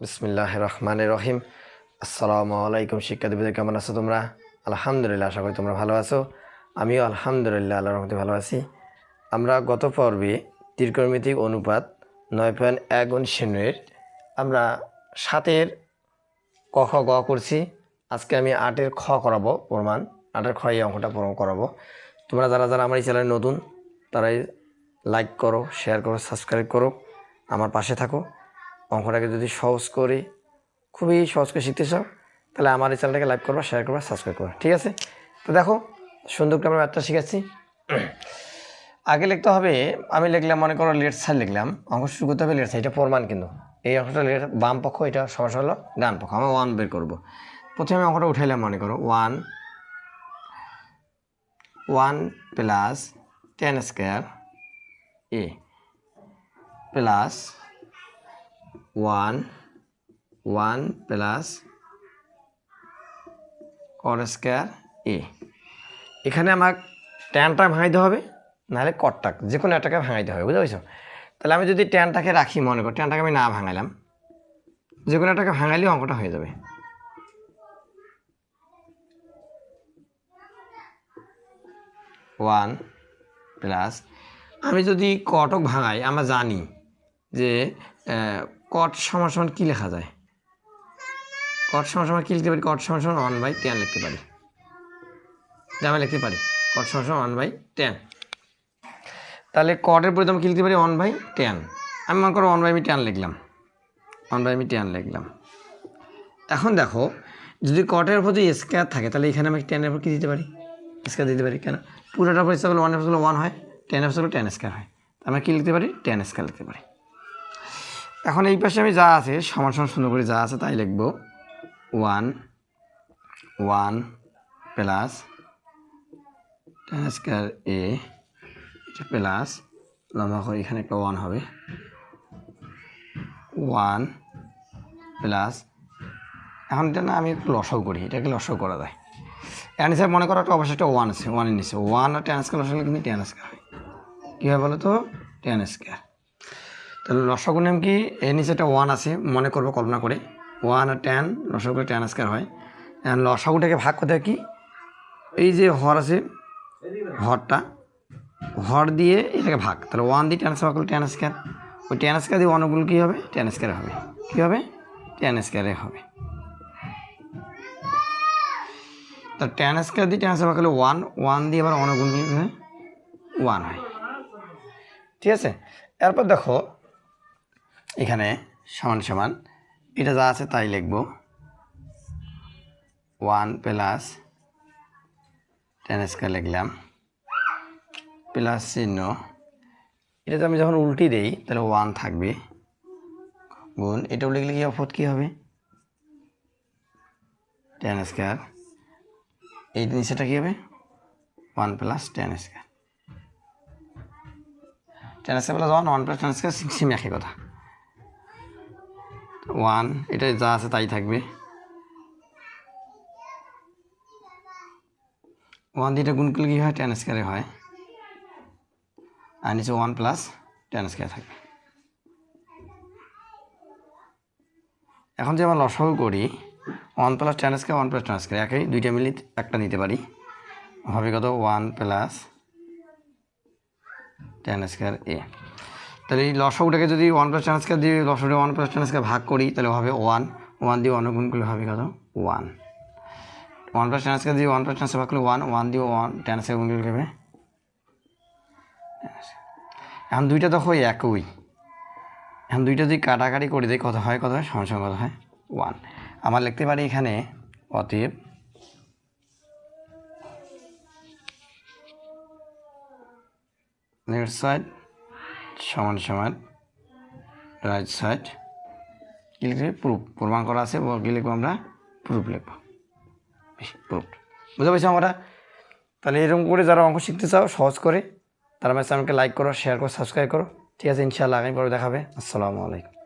বিসমিল্লাহ রহমান রহিম। আসসালামু আলাইকুম শিক্ষার্থীদের কেমন আছো তোমরা? আলহামদুলিল্লাহ, আশা করি তোমরা ভালো আছো। আমিও আলহামদুলিল্লাহ আল্লাহ রহমতে ভালো আছি। আমরা গত পর্বে ত্রিকোণমিতিক অনুপাত নয় পয়েন্ট এক অনুশীলনের আমরা সাতের ক খ গ করছি। আজকে আমি আটের খ করাবো প্রমাণ। আটের খ এই অঙ্কটা প্রমাণ করাবো। তোমরা যারা যারা আমার এই চ্যানেলে নতুন, তারাই লাইক করো, শেয়ার করো, সাবস্ক্রাইব করো। আমার পাশে থাকো। অঙ্কটাকে যদি সহজ করে, খুবই সহজ করে শিখতে চাও, তাহলে আমার এই চ্যানেলটাকে লাইক করবা শেয়ার করবা সাবস্ক্রাইব করবা, ঠিক আছে? তো দেখো, সুন্দর করে আমরা ম্যাথটা শিখাচ্ছি। আগে লিখতে হবে, আমি লিখলাম, মনে করো লেট সাইড লিখলাম, অঙ্ক শুরু করতে হবে লেট সাইড এটা প্রমাণ কিন্তু। এই অঙ্কটা লেট বাম পক্ষ, এটা সমস্যা হলো ডান পক্ষ, আমরা ওয়ান বের করব। প্রথমে অঙ্কটা উঠাইলাম, মনে করো one one plus ten square এ প্লাস ওয়ান ওয়ান প্লাস কর স্কোয়ার এ এখানে আমার ট্যানটা ভাঙাইতে হবে, নাহলে কটটা যে কোনো একটাকে ভাঙাইতে হবে, বুঝতে পারছ? তাহলে আমি যদি ট্যানটাকে রাখি মনে করি ট্যানটাকে আমি না ভাঙাইলাম যে কোনো একটাকে ভাঙাইলেও অঙ্কটা হয়ে যাবে। ওয়ান প্লাস আমি যদি কটক ভাঙাই, আমরা জানি যে কট সমান সমান কী লেখা যায়? কট সমান সমান কী লিখতে পারি? কট সমান সমান ওয়ান বাই টেন লিখতে পারি। আমি লিখতে পারি। কট সমান সমান ওয়ান বাই টেন তাহলে কটের আমি কী লিখতে পারি? ওয়ান বাই টেন আমি মনে করো ওয়ান বাই আমি টেন লিখলাম। ওয়ান বাই আমি টেন লিখলাম। এখন দেখো, যদি কটের উপর যদি স্কোয়ার থাকে, তাহলে এখানে আমি টেনের উপর কী দিতে পারি? স্কোয়ার দিতে পারি। কেন? পুরোটার উপর করলে ওয়ান এফ ওয়ান হয় টেন এফ টেন স্কোয়ার হয়। আমরা কী লিখতে পারি? টেন স্কোয়ার লিখতে পারি। এখন এই পাশে আমি যা আছে, সমান সমান সুন্দর করে যা আছে, তাই লিখব। One one plus ten square এ, এটা প্লাস, লম্বা করে এখানে একটা ওয়ান হবে। ওয়ান প্লাস, এখন এটা না আমি একটু লসও করি, এটাকে লসও করা যায়। নিচে মনে করো একটা অবশ্যই একটা ওয়ান আছে, ওয়ানের নিচে। ওয়ান আর টেন স্কোয়ার লসাগু কিন্তু টেন স্কোয়ার হয়। কী হয় বলো তো টেন স্কোয়ার। তাহলে লসাগু নাম কি? এর নিচে একটা ওয়ান আছে, মনে করব, কল্পনা করে। ওয়ান আর টেন লসাগু টেন স্কোয়ার হয়। লসাগুটাকে ভাগ করতে কি? এই যে হর আছে, হরটা, হর দিয়ে এটাকে ভাগ। তাহলে ওয়ান দিয়ে টেন স্কোয়ার করলে টেন স্কোয়ার ওই টেন স্কোয়ার দিয়ে ওয়ানগুলো কী হবে? টেন স্কোয়ার হবে। কী হবে? টেন স্কোয়ারে হবে। তা টেন স্কোয়ার দিয়ে টেন স্কোয়ার করলে ওয়ান ওয়ান দিয়ে আবার অনগুণ হয়? ওয়ান হয়। ঠিক আছে? এরপর দেখো এখানে সমান সমান। এটা যা আছে তাই লিখব। ওয়ান প্লাস টেন স্কোয়ার লিখলাম। প্লাস চিহ্ন। এটা আমি যখন উল্টি দেই, তাহলে ওয়ান থাকবে। গুণ, এটাও লিখলে কি অফত কী হবে? Ten square. এই নিচেটা কী হবে? One plus ten square. Ten square plus one one plus ten square, same একই কথা। ওয়ান এটা যা আছে তাই থাকবে। ওয়ান দিয়ে এটা গুণ করলে কী হয়? টেন স্কোয়ারে হয়। আর নিচে ওয়ান প্লাস টেন স্কোয়ার থাকবে। এখন যে আমরা লসাগু করি one plus ten square one plus ten square একই দুইটা মিলি একটা নিতে পারি। হবে কত? ওয়ান প্লাস টেন স্কোয়ার এ তাহলে এই লসকটাকে যদি ওয়ান প্লাস টেন স্কোয়ার দিয়ে লসাগুটা ওয়ান প্লাস টেন স্কোয়ার ভাগ করি, তাহলে হবে ওয়ান ওয়ান দিয়ে ওয়ান গুণ করলে হবে কত? One one plus ten square দিয়ে ওয়ান প্লাস টেন স্কোয়ার ভাগ করলে ওয়ান ওয়ান দিয়ে ওয়ান টেন স্কোয়ার গুণ করলে হবে? এখন দুইটা তো হয় একই। এখন দুইটা যদি কাটাকাটি করে দিই কত হয় কত হয়? সমান কত হয়? ওয়ান আমার লিখতে পারি এখানে, অতএব লেফট সাইড সমান সমান রাইট সাইড কী লিখবে প্রুফ প্রমাণ করা আছে কী লিখব আমরা প্রুফ লিখব। প্রুফ বুঝতে পারছি আমরা? তাহলে এরকম করে যারা অঙ্ক শিখতে চাও, সহজ করে, তারা ম্যাচ আমাকে লাইক করো শেয়ার করো সাবস্ক্রাইব করো। ঠিক আছে, ইনশাআল্লাহ আগামী পরে দেখাবে আসসালামু আলাইকুম।